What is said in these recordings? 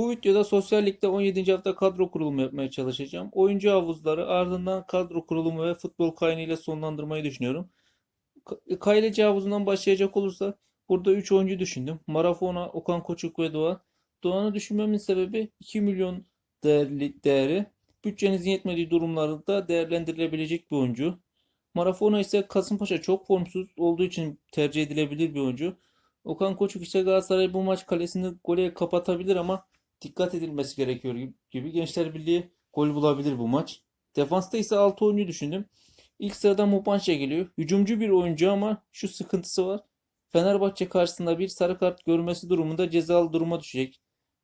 Bu videoda Sosyal Lig'de 17. hafta kadro kurulumu yapmaya çalışacağım. Oyuncu havuzları ardından kadro kurulumu ve futbol kaynağı ile sonlandırmayı düşünüyorum. Ka- Kayleci havuzundan başlayacak olursa burada 3 oyuncu düşündüm. Marafona, Okan Koçuk ve Doğan. Doğan'ı düşünmemin sebebi 2 milyon değerli, değeri. Bütçenizin yetmediği durumlarda değerlendirilebilecek bir oyuncu. Marafona ise Kasımpaşa çok formsuz olduğu için tercih edilebilir bir oyuncu. Okan Koçuk ise Galatasaray bu maç kalesini gole kapatabilir ama dikkat edilmesi gerekiyor gibi. Gençler Birliği gol bulabilir bu maç. Defansta ise 6 oyuncu düşündüm. İlk sırada Mupanşa geliyor. Hücumcu bir oyuncu ama şu sıkıntısı var. Fenerbahçe karşısında bir sarı kart görmesi durumunda cezalı duruma düşecek.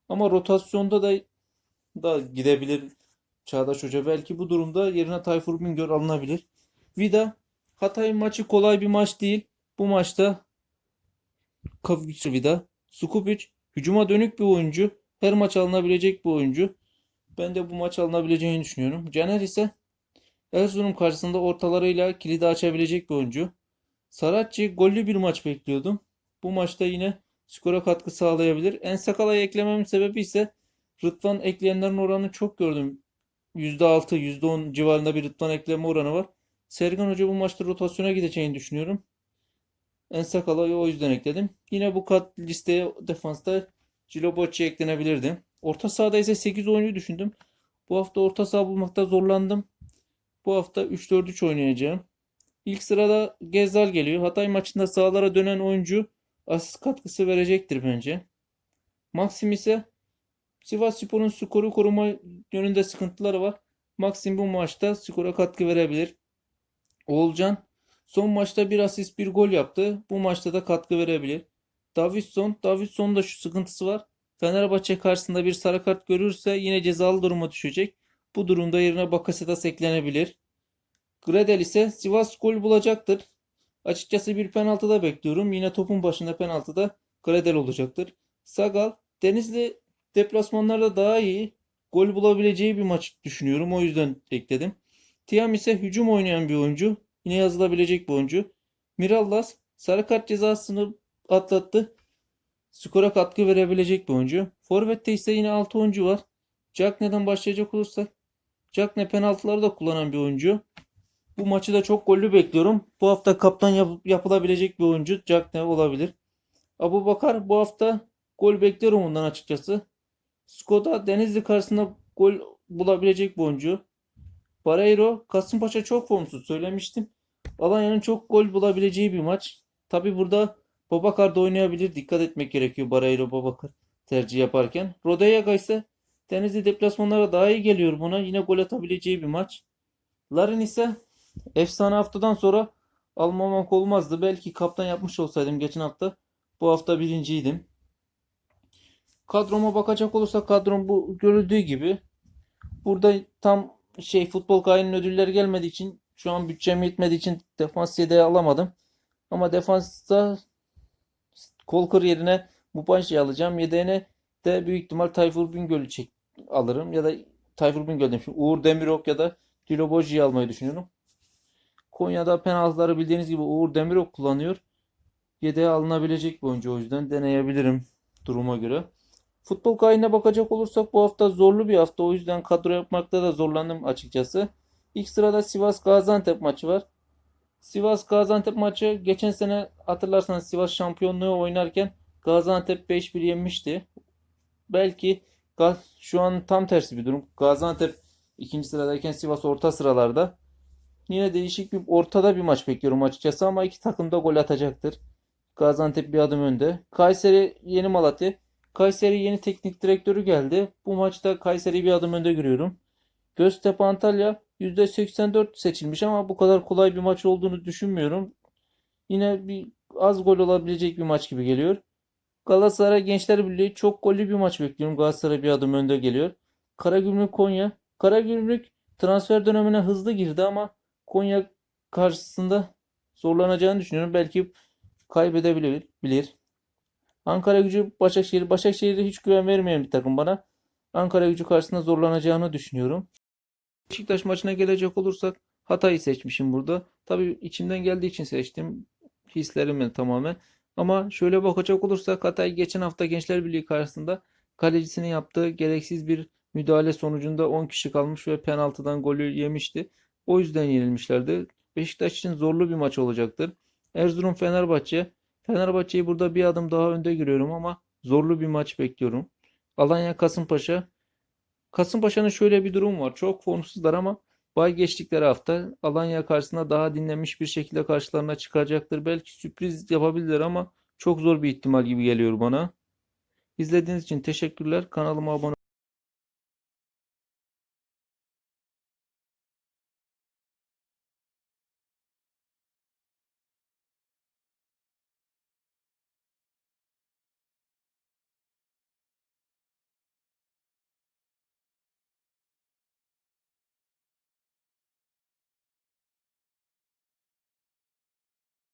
Ama rotasyonda da da gidebilir Çağdaş Hoca. Belki bu durumda yerine Tayfur Bingöl alınabilir. Vida Hatay maçı kolay bir maç değil. Bu maçta Kavic Vida, Skupic hücuma dönük bir oyuncu. Her maç alınabilecek bir oyuncu. Ben de bu maç alınabileceğini düşünüyorum. Caner ise Erzurum karşısında ortalarıyla kilidi açabilecek bir oyuncu. Saratçı gollü bir maç bekliyordum. Bu maçta yine skora katkı sağlayabilir. En Sakala'yı eklememin sebebi ise Rıdvan ekleyenlerin oranını çok gördüm. %6, %10 civarında bir Rıdvan ekleme oranı var. Sergen Hoca bu maçta rotasyona gideceğini düşünüyorum. En Sakala'yı o yüzden ekledim. Yine bu kat listeye defansta Cilobocci eklenebilirdi. Orta sahada ise 8 oyuncu düşündüm. Bu hafta orta saha bulmakta zorlandım. Bu hafta 3-4-3 oynayacağım. İlk sırada Gezzal geliyor. Hatay maçında sahalara dönen oyuncu asist katkısı verecektir bence. Maxim ise Sivasspor'un skoru koruma yönünde sıkıntıları var. Maxim bu maçta skora katkı verebilir. Oğulcan son maçta bir asist bir gol yaptı. Bu maçta da katkı verebilir. Davidson, Davidson'da şu sıkıntısı var. Fenerbahçe karşısında bir sarı kart görürse yine cezalı duruma düşecek. Bu durumda yerine Bakasetas eklenebilir. Gradel ise Sivas gol bulacaktır. Açıkçası bir penaltı da bekliyorum. Yine topun başında penaltıda Gradel olacaktır. Sagal, Denizli deplasmanlarda daha iyi gol bulabileceği bir maç düşünüyorum. O yüzden ekledim. Tiam ise hücum oynayan bir oyuncu. Yine yazılabilecek bir oyuncu. Mirallas sarı kart cezasını atlattı. Skora katkı verebilecek bir oyuncu. Forvet'te ise yine 6 oyuncu var. Cagney'den başlayacak olursak Cagney penaltıları da kullanan bir oyuncu. Bu maçı da çok gollü bekliyorum. Bu hafta kaptan yap- yapılabilecek bir oyuncu Cagney olabilir. Abu Bakar bu hafta gol bekliyorum ondan açıkçası. Skoda Denizli karşısında gol bulabilecek bir oyuncu. Barreiro Kasımpaşa çok formsuz söylemiştim. Alanya'nın çok gol bulabileceği bir maç. Tabi burada Babakar da oynayabilir. Dikkat etmek gerekiyor Barreiro Babakar tercih yaparken. Rodeyaga ise Denizli deplasmanlara daha iyi geliyor buna. Yine gol atabileceği bir maç. Larin ise efsane haftadan sonra almamak olmazdı. Belki kaptan yapmış olsaydım geçen hafta. Bu hafta birinciydim. Kadroma bakacak olursak kadrom bu görüldüğü gibi. Burada tam şey futbol kayının ödülleri gelmediği için şu an bütçem yetmediği için defans yedeği alamadım. Ama defansta Kolkır yerine Mupanşi'yi alacağım. Yedeğine de büyük ihtimal Tayfur Bingöl'ü çek alırım. Ya da Tayfur Bingöl demişim. Uğur Demirok ya da Dilo Boji'yi almayı düşünüyorum. Konya'da penaltıları bildiğiniz gibi Uğur Demirok kullanıyor. Yedeğe alınabilecek bir oyuncu o yüzden deneyebilirim duruma göre. Futbol kayına bakacak olursak bu hafta zorlu bir hafta. O yüzden kadro yapmakta da zorlandım açıkçası. İlk sırada Sivas Gaziantep maçı var. Sivas Gaziantep maçı geçen sene hatırlarsanız Sivas şampiyonluğu oynarken Gaziantep 5-1 yenmişti. Belki şu an tam tersi bir durum. Gaziantep ikinci sıradayken Sivas orta sıralarda. Yine değişik bir ortada bir maç bekliyorum açıkçası ama iki takım da gol atacaktır. Gaziantep bir adım önde. Kayseri Yeni Malatya. Kayseri yeni teknik direktörü geldi. Bu maçta Kayseri'yi bir adım önde görüyorum. Göztepe Antalya %84 seçilmiş ama bu kadar kolay bir maç olduğunu düşünmüyorum. Yine bir az gol olabilecek bir maç gibi geliyor. Galatasaray Gençler Birliği çok gollü bir maç bekliyorum. Galatasaray bir adım önde geliyor. Karagümrük Konya. Karagümrük transfer dönemine hızlı girdi ama Konya karşısında zorlanacağını düşünüyorum. Belki kaybedebilir. Bilir. Ankara Gücü Başakşehir. Başakşehir'e hiç güven vermeyen bir takım bana. Ankara Gücü karşısında zorlanacağını düşünüyorum. Beşiktaş maçına gelecek olursak Hatay'ı seçmişim burada. Tabii içimden geldiği için seçtim. Hislerimle tamamen. Ama şöyle bakacak olursak Hatay geçen hafta Gençler Birliği karşısında Kalecisinin yaptığı gereksiz bir müdahale sonucunda 10 kişi kalmış ve penaltıdan golü yemişti. O yüzden yenilmişlerdi. Beşiktaş için zorlu bir maç olacaktır. Erzurum Fenerbahçe. Fenerbahçe'yi burada bir adım daha önde görüyorum ama zorlu bir maç bekliyorum. Alanya Kasımpaşa. Kasımpaşa'nın şöyle bir durum var. Çok formsuzlar ama bay geçtikleri hafta Alanya karşısında daha dinlenmiş bir şekilde karşılarına çıkacaktır. Belki sürpriz yapabilirler ama çok zor bir ihtimal gibi geliyor bana. İzlediğiniz için teşekkürler. Kanalıma abone